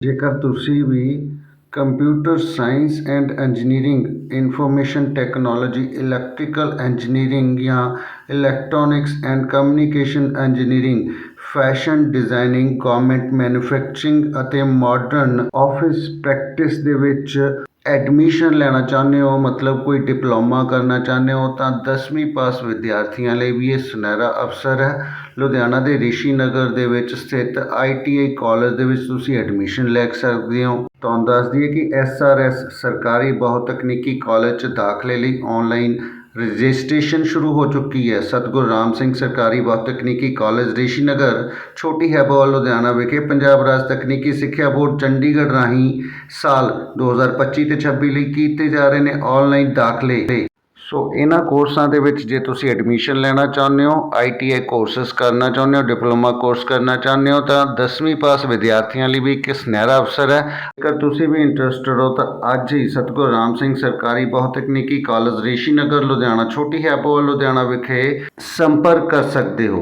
ਜੇਕਰ ਤੁਸੀਂ ਵੀ computer science and engineering, information technology, electrical engineering ਜਾਂ electronics and communication engineering, fashion designing government manufacturing ਅਤੇ modern office practice ਦੇ ਵਿੱਚ admission ਲੈਣਾ ਚਾਹੁੰਦੇ ਹੋ, ਮਤਲਬ ਕੋਈ ਡਿਪਲੋਮਾ ਕਰਨਾ ਚਾਹੁੰਦੇ ਹੋ, ਤਾਂ 10ਵੀਂ ਪਾਸ ਵਿਦਿਆਰਥੀਆਂ ਲਈ ਵੀ ਇਹ ਸੁਨਹਿਰਾ ਅਵਸਰ ਹੈ। ਲੁਧਿਆਣਾ ਦੇ ਰਿਸ਼ੀ ਨਗਰ ਦੇ ਵਿੱਚ ਸਥਿਤ ਆਈਟੀਆਈ ਕਾਲਜ ਦੇ ਵਿੱਚ ਤੁਸੀਂ ਐਡਮਿਸ਼ਨ ਲੈ ਸਕਦੇ ਹੋ। ਤੁਹਾਨੂੰ ਦੱਸ ਦਈਏ ਕਿ ਐਸਆਰਐਸ ਸਰਕਾਰੀ ਬਹੁਤਕਨੀਕੀ ਕਾਲਜ 'ਚ ਦਾਖਲੇ ਲਈ ਆਨਲਾਈਨ ਰਜਿਸਟ੍ਰੇਸ਼ਨ ਸ਼ੁਰੂ ਹੋ ਚੁੱਕੀ ਹੈ। ਸਤਿਗੁਰੂ ਰਾਮ ਸਿੰਘ ਸਰਕਾਰੀ ਬਹੁ ਤਕਨੀਕੀ ਕਾਲਜ ਰਿਸ਼ੀ ਨਗਰ ਛੋਟੀ ਹੈਬੋਲ ਲੁਧਿਆਣਾ ਵਿਖੇ ਪੰਜਾਬ ਰਾਜ ਤਕਨੀਕੀ ਸਿੱਖਿਆ ਬੋਰਡ ਚੰਡੀਗੜ੍ਹ ਰਾਹੀਂ ਸਾਲ 2025 ਤੇ 26 ਲਈ ਕੀਤੇ ਜਾ ਰਹੇ ਨੇ ਆਨਲਾਈਨ ਦਾਖਲੇ। ਸੋ ਇਹਨਾਂ ਕੋਰਸਾਂ ਦੇ ਵਿੱਚ ਜੇ ਤੁਸੀਂ ਐਡਮਿਸ਼ਨ ਲੈਣਾ ਚਾਹੁੰਦੇ ਹੋ ਆਈਟੀਆਈ ਕੋਰਸਸ ਕਰਨਾ ਚਾਹੁੰਦੇ ਹੋ ਡਿਪਲੋਮਾ ਕੋਰਸ ਕਰਨਾ ਚਾਹੁੰਦੇ ਹੋ, ਤਾਂ 10ਵੀਂ ਪਾਸ ਵਿਦਿਆਰਥੀਆਂ ਲਈ ਵੀ ਇੱਕ ਸੁਨਹਿਰਾ ਅਵਸਰ ਹੈ। ਜੇਕਰ ਤੁਸੀਂ ਵੀ ਇੰਟਰਸਟਡ ਹੋ, ਤਾਂ ਅੱਜ ਹੀ ਸਤਿਗੁਰੂ ਰਾਮ ਸਿੰਘ ਸਰਕਾਰੀ ਬਹੁਤਕਨੀਕੀ ਕਾਲਜ ਰਿਸ਼ੀ ਨਗਰ ਲੁਧਿਆਣਾ, ਛੋਟੀ ਹੈਪੋ, ਲੁਧਿਆਣਾ ਵਿਖੇ ਸੰਪਰਕ ਕਰ ਸਕਦੇ ਹੋ।